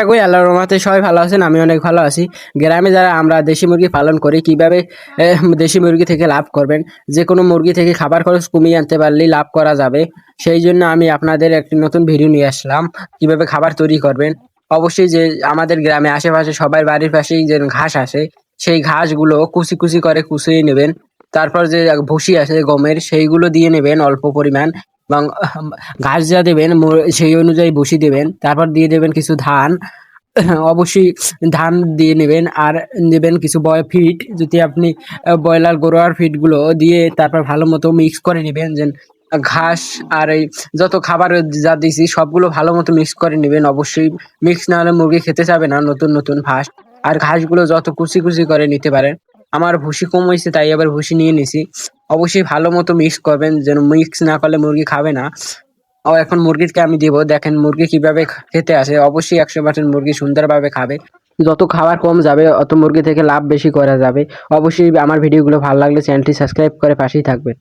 আশা করি আল্লাহর রহমতে সবাই ভালো আছেন আমি অনেক ভালো আছি। গ্রামে যারা আমরা দেশি মুরগি পালন করি, কীভাবে দেশি মুরগি থেকে লাভ করবেন? যে কোনো মুরগি থেকে খাবার খরচ কমিয়ে আনতে পারলেই লাভ করা যাবে। সেই জন্য আমি আপনাদের একটি নতুন ভিডিও নিয়ে আসলাম, কীভাবে খাবার তৈরি করবেন। অবশ্যই যে আমাদের গ্রামে আশেপাশে সবার বাড়ির পাশেই যে ঘাস আসে সেই ঘাসগুলো কুচি কুচি করে কুচিয়ে নেবেন। তারপর যে ভুসি আছে, গমের, সেইগুলো দিয়ে নেবেন অল্প পরিমাণ। এবং ঘাস যা দেবেন সেই অনুযায়ী ভুসি দেবেন। তারপর দিয়ে দেবেন কিছু ধান। অবশ্যই ধান দিয়ে নেবেন আর নেবেন কিছু বয় ফিট যদি আপনি ব্রয়লার গরুয়ার ফিটগুলো দিয়ে তারপর ভালো মতো মিক্স করে নেবেন যে ঘাস আর এই যত খাবার যা দিয়েছি সবগুলো ভালো মতো মিক্স করে নেবেন। অবশ্যই মিক্স না হলে মুরগি খেতে চাবে না, নতুন নতুন ঘাস আর ঘাসগুলো যত কুচি কুচি করে নিতে পারেন। আমার ভুসি কম হয়েছে, তাই আবার ভুসি নিয়ে নিছি। অবশ্যই ভালো মতো মিক্স করবেন, যেন মিক্স না করলে মুরগি খাবে না। ও এখন মুরগিকে আমি দিব, দেখেন মুরগি কীভাবে খেতে আসে। অবশ্যই একশো পার্সেন্ট মুরগি সুন্দরভাবে খাবে। যত খাবার কম যাবে, অত মুরগি থেকে লাভ বেশি করা যাবে। অবশ্যই আমার ভিডিওগুলো ভালো লাগলে চ্যানেলটি সাবস্ক্রাইব করে পাশেই থাকবেন।